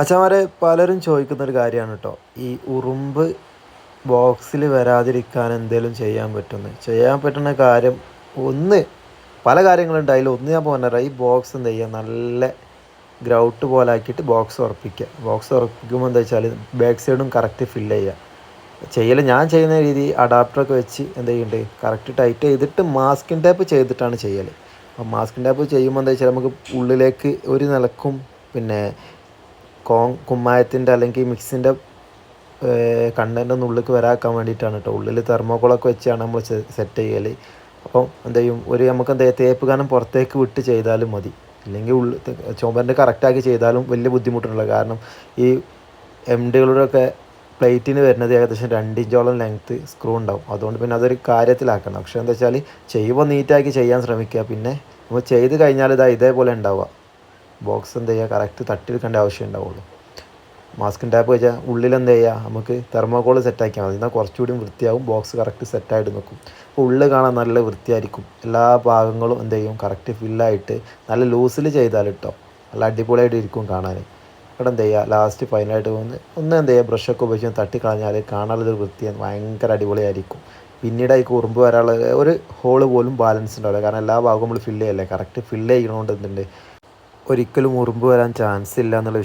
അച്ഛന്മാരെ പലരും ചോദിക്കുന്ന ഒരു കാര്യമാണ് കേട്ടോ. ഈ ഉറുമ്പ് ബോക്സിൽ വരാതിരിക്കാൻ എന്തെങ്കിലും ചെയ്യാൻ പറ്റുന്നു ചെയ്യാൻ പറ്റുന്ന കാര്യം ഒന്ന് പല കാര്യങ്ങളുണ്ട്. അതിൽ ഒന്ന് ഞാൻ പറഞ്ഞുതരാം ഈ ബോക്സ് എന്ത് ചെയ്യുക? നല്ല ഗ്രൗട്ട് പോലെ ആക്കിയിട്ട് ബോക്സ് ഉറപ്പിക്കുക. ബോക്സ് ഉറപ്പിക്കുമ്പോൾ എന്താ വെച്ചാൽ ബാക്ക് സൈഡും കറക്റ്റ് ഫില്ല് ചെയ്യുക. ചെയ്യൽ ഞാൻ ചെയ്യുന്ന രീതി അഡാപ്റ്ററൊക്കെ വെച്ച് എന്ത് ചെയ്യുന്നുണ്ട്? കറക്റ്റ് ടൈറ്റ് ചെയ്തിട്ട് മാസ്കിൻ ടാപ്പ് ചെയ്തിട്ടാണ് ചെയ്യൽ അപ്പോൾ മാസ്കിൻ ടാപ്പ് ചെയ്യുമ്പോൾ എന്താ വെച്ചാൽ നമുക്ക് ഉള്ളിലേക്ക് ഒരു നിലക്കും പിന്നെ കോ കുമ്മായത്തിന്റെ അല്ലെങ്കിൽ മിക്സിന്റെ കണ്ടന്റ് ഉള്ളിലേക്ക് വരാക്കാൻ വേണ്ടിയിട്ടാണ് കേട്ടോ ഉള്ളിൽ തെർമോക്കോളൊക്കെ വെച്ചാണ് നമ്മൾ സെറ്റ് ചെയ്യൽ അപ്പോൾ എന്ത് ചെയ്യും? ഒരു നമുക്ക് എന്താ തേപ്പ് കാരണം പുറത്തേക്ക് വിട്ട് ചെയ്താലും മതി. ഇല്ലെങ്കിൽ ഉള്ളിൽ ചുമരിന്റെ കറക്റ്റാക്കി ചെയ്താലും വലിയ ബുദ്ധിമുട്ടുണ്ടല്ലോ. കാരണം ഈ എം ഡികളുടെയൊക്കെ പ്ലേറ്റിന് വരുന്നത് ഏകദേശം രണ്ട് ഇഞ്ചോളം ലെങ്ത്ത് സ്ക്രൂ ഉണ്ടാവും. അതുകൊണ്ട് പിന്നെ അതൊരു കാര്യത്തിലാക്കണം. പക്ഷേ എന്താ വെച്ചാൽ ചെയ്യുമ്പോൾ നീറ്റാക്കി ചെയ്യാൻ ശ്രമിക്കുക. പിന്നെ നമ്മൾ ചെയ്ത് കഴിഞ്ഞാൽ ഇതാ ഇതേപോലെ ഉണ്ടാവുക. ബോക്സ് എന്ത് ചെയ്യുക? കറക്റ്റ് തട്ടിയെടുക്കേണ്ട ആവശ്യം ഉണ്ടാവുള്ളൂ. മാസ്കിൻ ടാപ്പ് വെച്ചാൽ ഉള്ളിൽ എന്ത് ചെയ്യുക? നമുക്ക് തെർമോകോൾ സെറ്റാക്കിയാൽ മതി. എന്നാൽ കുറച്ചുകൂടി വൃത്തിയാവും ബോക്സ് കറക്റ്റ് സെറ്റായിട്ട് നിൽക്കും. അപ്പോൾ ഉള്ളിൽ കാണാൻ നല്ല വൃത്തിയായിരിക്കും. എല്ലാ ഭാഗങ്ങളും എന്ത് ചെയ്യും? കറക്റ്റ് ഫില്ലായിട്ട് നല്ല ലൂസിൽ ചെയ്താൽ കേട്ടോ നല്ല അടിപൊളിയായിട്ട് ഇരിക്കും കാണാൻ. ഇവിടെ എന്ത് ചെയ്യുക? ലാസ്റ്റ് ഫൈനലായിട്ട് വന്ന് ഒന്ന് എന്ത് ചെയ്യുക? ബ്രഷൊക്കെ ഉപയോഗിച്ച് തട്ടിക്കളഞ്ഞാൽ കാണാനുള്ളൊരു വൃത്തിയാണ് ഭയങ്കര അടിപൊളിയായിരിക്കും. പിന്നീട് അതിൽ കുറുമ്പ് വരാനുള്ള ഒരു ഹോൾ പോലും ബാലൻസ് ഉണ്ടാവില്ല. കാരണം എല്ലാ ഭാഗവും നമ്മൾ ഫില്ല് ചെയ്യല്ലേ? കറക്റ്റ് ഫില്ല് ചെയ്യണോണ്ട് എന്തുണ്ട്? ഒരിക്കലും ഉറുമ്പ് വരാൻ ചാൻസ് ഇല്ല എന്നുള്ള